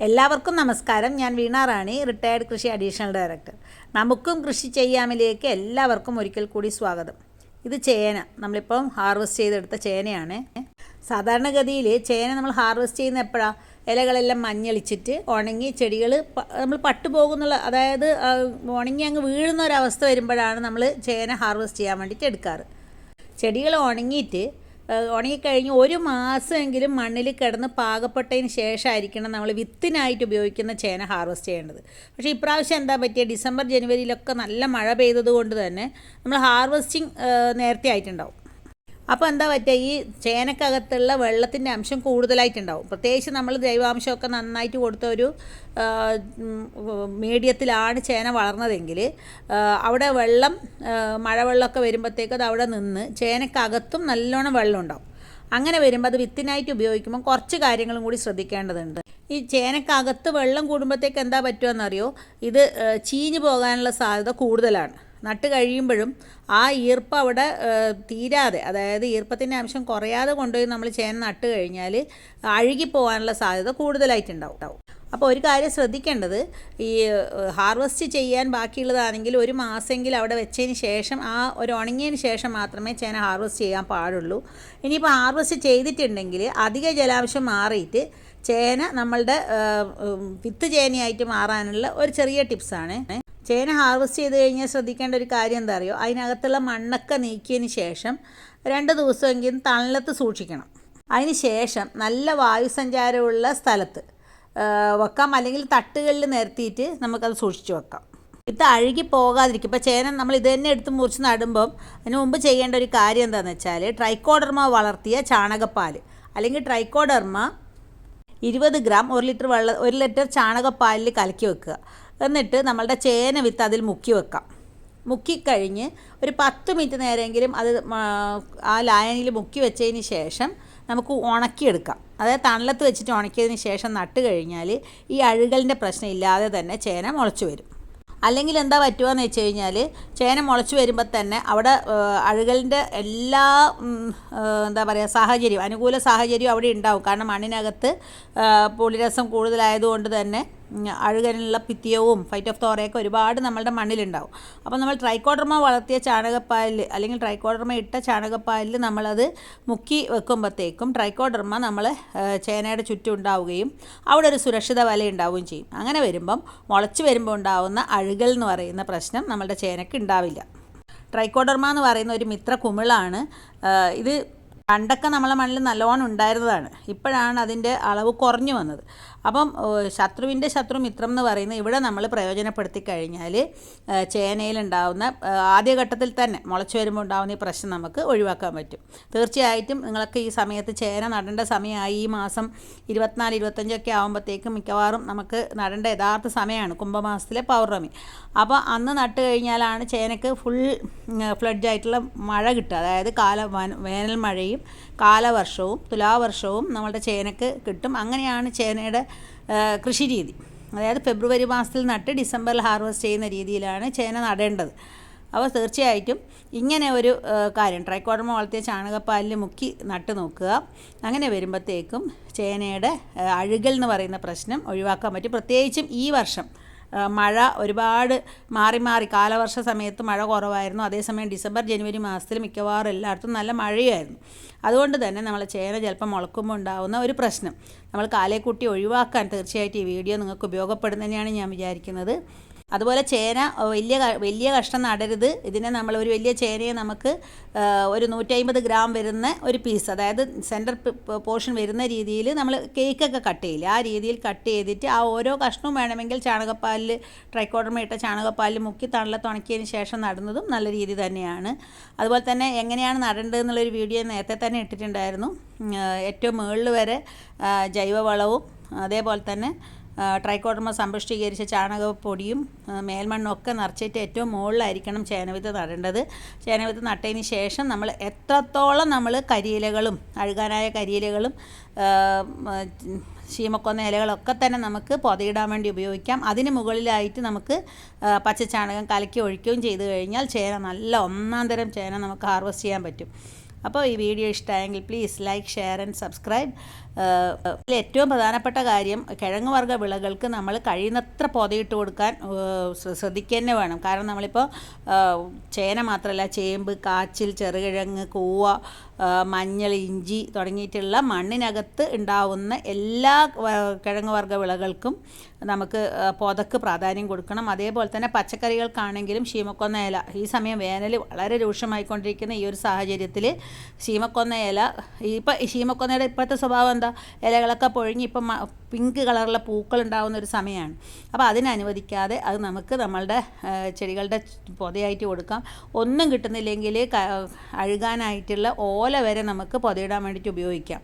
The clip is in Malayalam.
എല്ലാവർക്കും നമസ്കാരം. ഞാൻ വീണ റാണി റിട്ടയർഡ് കൃഷി അഡീഷണൽ ഡയറക്ടർ നമുക്കും കൃഷി ചെയ്യാമിലേക്ക് എല്ലാവർക്കും ഒരിക്കൽ കൂടി സ്വാഗതം. ഇത് ചേന. നമ്മളിപ്പം ഹാർവെസ്റ്റ് ചെയ്തെടുത്ത ചേനയാണ്. സാധാരണഗതിയിൽ ചേന നമ്മൾ ഹാർവെസ്റ്റ് ചെയ്യുന്ന എപ്പോഴാണ് ഇലകളെല്ലാം മഞ്ഞളിച്ചിട്ട് ഉണങ്ങി ചെടികൾ നമ്മൾ പട്ടുപോകുന്നുള്ള അതായത് ഉണങ്ങി അങ്ങ് വീഴുന്ന ഒരവസ്ഥ വരുമ്പോഴാണ് നമ്മൾ ചേന ഹാർവെസ്റ്റ് ചെയ്യാൻ വേണ്ടിയിട്ട് എടുക്കാറ്. ചെടികൾ ഉണങ്ങിയിട്ട് ഉണങ്ങിക്കഴിഞ്ഞ് ഒരു മാസമെങ്കിലും മണ്ണിൽ കിടന്ന് പാകപ്പെട്ടതിന് ശേഷമായിരിക്കണം നമ്മൾ വിത്തിനായിട്ട് ഉപയോഗിക്കുന്ന ചേന ഹാർവെസ്റ്റ് ചെയ്യേണ്ടത്. പക്ഷേ ഇപ്രാവശ്യം എന്താ പറ്റിയ? ഡിസംബർ ജനുവരിയിലൊക്കെ നല്ല മഴ പെയ്തത് കൊണ്ട് തന്നെ നമ്മൾ ഹാർവെസ്റ്റിംഗ് നേരത്തെ ആയിട്ടുണ്ടാവും. അപ്പോൾ എന്താ പറ്റുക ഈ ചേനക്കകത്തുള്ള വെള്ളത്തിന്റെ അംശം കൂടുതലായിട്ടുണ്ടാവും. പ്രത്യേകിച്ച് നമ്മൾ ജൈവാംശമൊക്കെ നന്നായിട്ട് കൊടുത്ത ഒരു മീഡിയത്തിലാണ് ചേന വളർന്നതെങ്കിൽ അവിടെ വെള്ളം മഴവെള്ളമൊക്കെ വരുമ്പോഴത്തേക്ക് അത് അവിടെ നിന്ന് ചേനക്കകത്തും നല്ലോണം വെള്ളം ഉണ്ടാവും. അങ്ങനെ വരുമ്പോൾ അത് വിത്തിനായിട്ട് ഉപയോഗിക്കുമ്പോൾ കുറച്ച് കാര്യങ്ങളും കൂടി ശ്രദ്ധിക്കേണ്ടതുണ്ട്. ഈ ചേനക്കകത്ത് വെള്ളം കൂടുമ്പോഴത്തേക്ക് എന്താ പറ്റുമെന്നറിയോ ഇത് ചീഞ്ഞു പോകാനുള്ള സാധ്യത കൂടുതലാണ്. നട്ട് കഴിയുമ്പോഴും ആ ഈർപ്പം അവിടെ തീരാതെ. അതായത് ഈർപ്പത്തിന്റെ അംശം കുറയാതെ കൊണ്ടുപോയി നമ്മൾ ചേന നട്ട് കഴിഞ്ഞാൽ അഴുകിപ്പോകാനുള്ള സാധ്യത കൂടുതലായിട്ടുണ്ടാവും. അപ്പോൾ ഒരു കാര്യം ശ്രദ്ധിക്കേണ്ടത് ഈ ഹാർവെസ്റ്റ് ചെയ്യാൻ ബാക്കിയുള്ളതാണെങ്കിൽ ഒരു മാസമെങ്കിലും അവിടെ വെച്ചതിന് ശേഷം ആ ഒരു ഉണങ്ങിയതിന് ശേഷം മാത്രമേ ചേന ഹാർവെസ്റ്റ് ചെയ്യാൻ പാടുള്ളൂ. ഇനിയിപ്പോൾ ഹാർവെസ്റ്റ് ചെയ്തിട്ടുണ്ടെങ്കിൽ അധിക ജലാംശം മാറിയിട്ട് ചേന നമ്മളുടെ വിത്ത് ചേനയായിട്ട് മാറാനുള്ള ഒരു ചെറിയ ടിപ്സാണ്. ചേന ഹാർവെസ്റ്റ് ചെയ്ത് കഴിഞ്ഞാൽ ശ്രദ്ധിക്കേണ്ട ഒരു കാര്യം എന്താ അറിയോ? അതിനകത്തുള്ള മണ്ണൊക്കെ നീക്കിയതിന് ശേഷം രണ്ട് ദിവസമെങ്കിലും തണലത്ത് സൂക്ഷിക്കണം. അതിന് ശേഷം നല്ല വായുസഞ്ചാരമുള്ള സ്ഥലത്ത് വെക്കാം. അല്ലെങ്കിൽ തട്ടുകളിൽ നിരത്തിയിട്ട് നമുക്കത് സൂക്ഷിച്ച് വെക്കാം. ഇത് അഴുകി പോകാതിരിക്കും. ഇപ്പോൾ ചേന നമ്മൾ ഇത് തന്നെ എടുത്ത് മുറിച്ച് നടുമ്പം അതിന് മുമ്പ് ചെയ്യേണ്ട ഒരു കാര്യം എന്താണെന്ന് വെച്ചാൽ ട്രൈക്കോഡർമ വളർത്തിയ ചാണകപ്പാൽ അല്ലെങ്കിൽ ട്രൈക്കോഡർമ ഇരുപത് ഗ്രാം ഒരു ലിറ്റർ വെള്ളം ഒരു ലിറ്റർ ചാണകപ്പാലിൽ കലക്കി വെക്കുക. എന്നിട്ട് നമ്മളുടെ ചേന വിത്ത് അതിൽ മുക്കി വെക്കാം. മുക്കിക്കഴിഞ്ഞ് ഒരു പത്ത് മിനിറ്റ് നേരമെങ്കിലും അത് ആ ലായനിയിൽ മുക്കി വെച്ചതിന് ശേഷം നമുക്ക് ഉണക്കിയെടുക്കാം. അതായത് തണലത്ത് വെച്ചിട്ട് ഉണക്കിയതിന് ശേഷം നട്ട് കഴിഞ്ഞാൽ ഈ അഴുകലിന്റെ പ്രശ്നം ഇല്ലാതെ തന്നെ ചേന മുളച്ചു വരും. അല്ലെങ്കിൽ എന്താ പറ്റുകയെന്ന് വെച്ച് കഴിഞ്ഞാൽ ചേന മുളച്ചു വരുമ്പോൾ തന്നെ അവിടെ അഴുകലിന്റെ എല്ലാ എന്താ പറയുക സാഹചര്യം അനുകൂല സാഹചര്യം അവിടെ ഉണ്ടാവും. കാരണം മണ്ണിനകത്ത് പുളിരസം കൂടുതലായതുകൊണ്ട് തന്നെ ഉം, അഴുകലിനുള്ള പിത്തിയവും ഫൈറ്റ് ഓഫ് തോറയൊക്കെ ഒരുപാട് നമ്മളുടെ മണ്ണിലുണ്ടാവും. അപ്പോൾ നമ്മൾ ട്രൈക്കോഡർമ വളർത്തിയ ചാണകപ്പാലിൽ അല്ലെങ്കിൽ ട്രൈക്കോഡർമ ഇട്ട ചാണകപ്പാലിൽ നമ്മളത് മുക്കി വെക്കുമ്പോഴത്തേക്കും ട്രൈക്കോഡർമ നമ്മൾ ചേനയുടെ ചുറ്റും ഉണ്ടാവുകയും അവിടെ ഒരു സുരക്ഷിത വല ഉണ്ടാവുകയും ചെയ്യും. അങ്ങനെ വരുമ്പം മുളച്ച് വരുമ്പോൾ ഉണ്ടാവുന്ന അഴുകൽ എന്ന് പറയുന്ന പ്രശ്നം നമ്മളുടെ ചേനയ്ക്ക് ഉണ്ടാവില്ല. ട്രൈക്കോഡർമ എന്ന് പറയുന്ന ഒരു മിത്ര കുമിളാണ്. ഇത് പണ്ടൊക്കെ നമ്മളെ മണ്ണിൽ നല്ലോണം ഉണ്ടായിരുന്നതാണ്. ഇപ്പോഴാണ് അതിന്റെ അളവ് കുറഞ്ഞു വന്നത്. അപ്പം ശത്രുവിന്റെ ശത്രു മിത്രം എന്ന് പറയുന്നത് ഇവിടെ നമ്മൾ പ്രയോജനപ്പെടുത്തി കഴിഞ്ഞാൽ ചേനയിലുണ്ടാവുന്ന ആദ്യഘട്ടത്തിൽ തന്നെ മുളച്ചു വരുമ്പോൾ ഉണ്ടാവുന്ന ഈ പ്രശ്നം നമുക്ക് ഒഴിവാക്കാൻ പറ്റും. തീർച്ചയായിട്ടും നിങ്ങളൊക്കെ ഈ സമയത്ത് ചേന നടേണ്ട സമയമായി. ഈ മാസം ഇരുപത്തിനാല് ഇരുപത്തഞ്ചൊക്കെ ആകുമ്പോഴത്തേക്കും മിക്കവാറും നമുക്ക് നടേണ്ട യഥാർത്ഥ സമയമാണ് കുംഭമാസത്തിലെ പൗർണമി. അപ്പോൾ അന്ന് നട്ട് കഴിഞ്ഞാലാണ് ചേനക്ക് ഫുൾ ഫ്ലഡ്ജ് ആയിട്ടുള്ള മഴ കിട്ടുക. അതായത് കാല വേനൽ മഴയും കാലവർഷവും തുലാവർഷവും നമ്മളുടെ ചേനക്ക് കിട്ടും. അങ്ങനെയാണ് ചേനയുടെ കൃഷി രീതി അതായത് ഫെബ്രുവരി മാസത്തിൽ നട്ട് ഡിസംബറിൽ ഹാർവസ്റ്റ് ചെയ്യുന്ന രീതിയിലാണ് ചേന നടേണ്ടത്. അപ്പോൾ തീർച്ചയായിട്ടും ഇങ്ങനെ ഒരു കാര്യം ട്രൈക്കോഡർമ വളർത്തിയ ചാണകപ്പാലിൽ മുക്കി നട്ട് നോക്കുക. അങ്ങനെ വരുമ്പോഴത്തേക്കും ചേനയുടെ അഴുകൽ എന്ന് പറയുന്ന പ്രശ്നം ഒഴിവാക്കാൻ പറ്റും. പ്രത്യേകിച്ചും ഈ വർഷം മഴ ഒരുപാട് മാറി മാറി. കാലവർഷ സമയത്ത് മഴ കുറവായിരുന്നു. അതേസമയം ഡിസംബർ ജനുവരി മാസത്തിൽ മിക്കവാറും എല്ലായിടത്തും നല്ല മഴയായിരുന്നു. അതുകൊണ്ട് തന്നെ നമ്മൾ ചേന ചിലപ്പോൾ മുളക്കുമ്പോൾ ഉണ്ടാകുന്ന ഒരു പ്രശ്നം. നമ്മൾ കാലേക്കുട്ടി ഒഴിവാക്കാൻ തീർച്ചയായിട്ടും ഈ വീഡിയോ നിങ്ങൾക്ക് ഉപയോഗപ്പെടുന്നതന്നെയാണ് ഞാൻ വിചാരിക്കുന്നത്. അതുപോലെ ചേന വലിയ വലിയ കഷ്ണം നടരുത്. ഇതിനെ നമ്മൾ ഒരു വലിയ ചേനയെ നമുക്ക് ഒരു നൂറ്റമ്പത് ഗ്രാം വരുന്ന ഒരു പീസ് അതായത് സെന്റർ പോർഷൻ വരുന്ന രീതിയിൽ നമ്മൾ കേക്കൊക്കെ കട്ട് ചെയ്യില്ല? ആ രീതിയിൽ കട്ട് ചെയ്തിട്ട് ആ ഓരോ കഷ്ണവും വേണമെങ്കിൽ ചാണകപ്പാലിൽ ട്രൈക്കോഡർമ ഇട്ട ചാണകപ്പാലിൽ മുക്കി തണലത്ത് ഉണക്കിയതിന് ശേഷം നടുന്നതും നല്ല രീതി തന്നെയാണ്. അതുപോലെ തന്നെ എങ്ങനെയാണ് നടേണ്ടത് എന്നുള്ളൊരു വീഡിയോ നേരത്തെ തന്നെ ഇട്ടിട്ടുണ്ടായിരുന്നു. ഏറ്റവും മുകളിൽ വരെ ജൈവവളവും അതേപോലെ തന്നെ ആ, ട്രൈക്കോഡർമ സമ്പുഷ്ടീകരിച്ച ചാണകപ്പൊടിയും മേൽമണ്ണൊക്കെ നിറച്ചിട്ട് ഏറ്റവും മുകളിലായിരിക്കണം ചേനവിത്ത് നടേണ്ടത്. ചേനവിത്ത് നട്ടതിന് ശേഷം നമ്മൾ എത്രത്തോളം നമ്മൾ കരിയിലകളും അഴുകാനായ കരിയിലകളും ശീമക്കൊന്ന ഇലകളൊക്കെ തന്നെ നമുക്ക് പൊതയിടാൻ വേണ്ടി ഉപയോഗിക്കാം. അതിന് മുകളിലായിട്ട് നമുക്ക് പച്ചച്ചാണകം കലക്കി ഒഴിക്കുകയും ചെയ്തു കഴിഞ്ഞാൽ ചേന നല്ല ഒന്നാം തരം ചേന നമുക്ക് ഹാർവെസ്റ്റ് ചെയ്യാൻ പറ്റും. അപ്പോൾ ഈ വീഡിയോ ഇഷ്ടമായെങ്കിൽ please like share and subscribe ഏറ്റവും പ്രധാനപ്പെട്ട കാര്യം കിഴങ്ങ് വർഗ വിളകൾക്ക് നമ്മൾ കഴിയുന്നത്ര പൊതയിട്ട് കൊടുക്കാൻ ശ്രദ്ധിക്കുക തന്നെ വേണം. കാരണം നമ്മളിപ്പോൾ ചേന മാത്രമല്ല ചേമ്പ് കാച്ചിൽ ചെറുകിഴങ്ങ് കൂവ മഞ്ഞൾ ഇഞ്ചി തുടങ്ങിയിട്ടുള്ള മണ്ണിനകത്ത് ഉണ്ടാവുന്ന എല്ലാ കിഴങ്ങ് വർഗ വിളകൾക്കും നമുക്ക് പൊതക്ക് പ്രാധാന്യം കൊടുക്കണം. അതേപോലെ തന്നെ പച്ചക്കറികൾക്കാണെങ്കിലും ശീമക്കൊന്ന ഇല ഈ സമയം വേനൽ വളരെ രൂക്ഷമായിക്കൊണ്ടിരിക്കുന്ന ഈ ഒരു സാഹചര്യത്തിൽ ശീമക്കൊന്ന ഇല ഇപ്പം ശീമക്കൊന്നയുടെ ഇപ്പോഴത്തെ സ്വഭാവം എന്താ? ഇലകളൊക്കെ പൊഴിഞ്ഞ് ഇപ്പം പിങ്ക് കളറുള്ള പൂക്കൾ ഉണ്ടാകുന്ന ഒരു സമയമാണ് അപ്പോൾ അതിനനുവദിക്കാതെ അത് നമുക്ക് നമ്മളുടെ ചെടികളുടെ പൊതയായിട്ട് കൊടുക്കാം. ഒന്നും കിട്ടുന്നില്ലെങ്കിൽ അഴുകാനായിട്ടുള്ള ഓല വരെ നമുക്ക് പൊതയിടാൻ വേണ്ടിയിട്ട് ഉപയോഗിക്കാം.